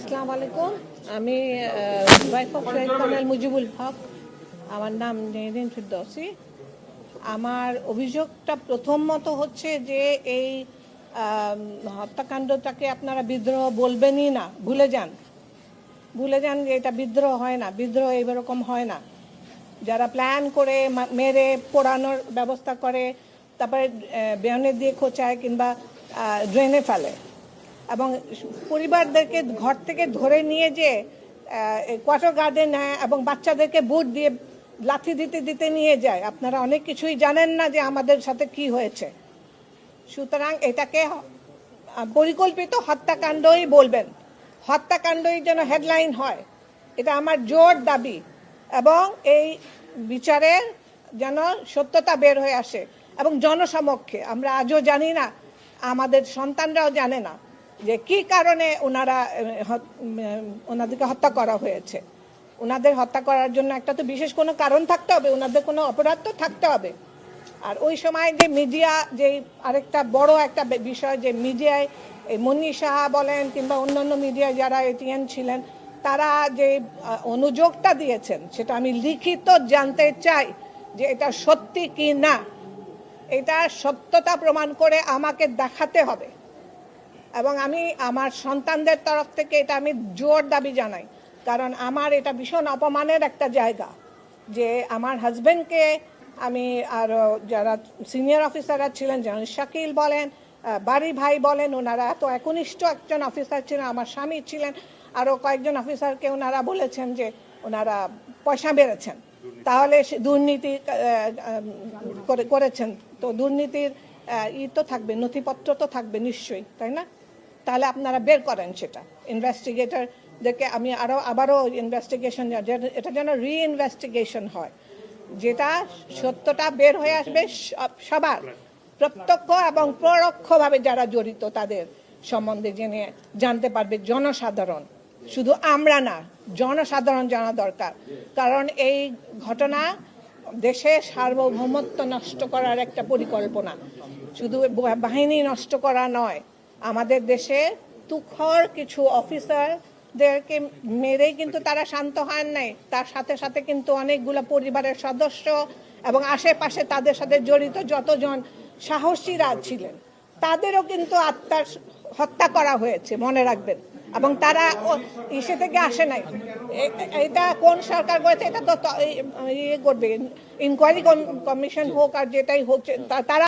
আসসালামু আলাইকুম। আমি শহীদ মুজিবুল হক। আমার নাম নেহদিন ফিরদৌসি। আমার অভিযোগটা প্রথমত হচ্ছে যে এই হত্যাকাণ্ডটাকে আপনারা বিদ্রোহ বলবেনই না, ভুলে যান। ভুলে যান যে এটা বিদ্রোহ হয় না, বিদ্রোহ এইরকম হয় না। যারা প্ল্যান করে মেরে পোড়ানোর ব্যবস্থা করে, তারপরে বেয়নে দিয়ে খোঁচায় কিংবা ড্রেনে ফেলে। এবং পরিবারদেরকে ঘর থেকে ধরে নিয়ে যে কোয়ার্টার গার্ডে নেয় এবং বাচ্চাদেরকে বুট দিয়ে লাথি দিতে দিতে নিয়ে যায়। আপনারা অনেক কিছুই জানেন না যে আমাদের সাথে কি হয়েছে। সুতরাং এটাকে পরিকল্পিত হত্যাকাণ্ডই বলবেন। হত্যাকাণ্ডই যেন হেডলাইন হয়। এটা আমার জোর দাবি। এবং এই বিচারের যেন সত্যতা বের হয়ে আসে। এবং জনসমক্ষে, আমরা আজও জানি না, আমাদের সন্তানরাও জানে না। যে কি কারণে ওনারা ওনাদেরকে হত্যা করা হয়েছে? ওনাদের হত্যা করার জন্য একটা তো বিশেষ কোনো কারণ থাকতে হবে ওনাদের কোনো অপরাধ তো থাকতে হবে। আর ওই সময় যে মিডিয়া, যে আরেকটা বড় একটা বিষয় যে মিডিয়ায় এই মন্নি সাহা বলেন কিংবা অন্যান্য মিডিয়ায় যারা এটিএন ছিলেন, তারা যে অনুযোগটা দিয়েছেন, সেটা আমি লিখিত জানতে চাই যে এটা সত্যি কি না। এটা সত্যতা প্রমাণ করে আমাকে দেখাতে হবে। এবং আমি আমার সন্তানদের তরফ থেকে এটা আমি জোর দাবি জানাই। কারণ আমার এটা ভীষণ অপমানের একটা জায়গা যে আমার হাজবেন্ডকে আমি আর যারা সিনিয়র অফিসাররা ছিলেন, যেমন শাকিল বলেন বাড়ি ভাই বলেন, ওনারা এত একনিষ্ঠ একজন অফিসার ছিলেন, আমার স্বামী ছিলেন আরও কয়েকজন অফিসারকে ওনারা বলেছেন যে ওনারা পয়সা বেড়েছেন। তাহলে দুর্নীতি করেছেন। তো দুর্নীতির ই তো থাকবে, নথিপত্র তো থাকবে নিশ্চয়ই, তাই না? তাহলে আপনারা বের করেন সেটা। ইনভেস্টিগেটরদেরকে আমি আরও আবারও ইনভেস্টিগেশন এটা যেন রি ইনভেস্টিগেশন হয়। যেটা সত্যটা বের হয়ে আসবে সব- সবার, প্রত্যক্ষ এবং পরোক্ষভাবে যারা জড়িত তাদের সম্বন্ধে জেনে, জানতে পারবে জনসাধারণ। শুধু আমরা না, জনসাধারণ জানা দরকার। কারণ এই ঘটনা দেশের সার্বভৌমত্ব নষ্ট করার একটা পরিকল্পনা। শুধু বাহিনী নষ্ট করা নয় আমাদের দেশে তুখর কিছু অফিসারদেরকে মেরেই কিন্তু তারা শান্ত হন নাই। তার সাথে সাথে কিন্তু অনেকগুলো পরিবারের সদস্য এবং আশেপাশে তাদের সাথে জড়িত যতজন সাহসীরা ছিলেন, তাদেরও কিন্তু আত্মার হত্যা করা হয়েছে, মনে রাখবেন। এবং তারা ইসে থেকে আসে নাই। এটা কোন সরকার করেছে এটা তো ইয়ে করবে, ইনকোয়ারি কমিশন হোক আর যেটাই হোক তারা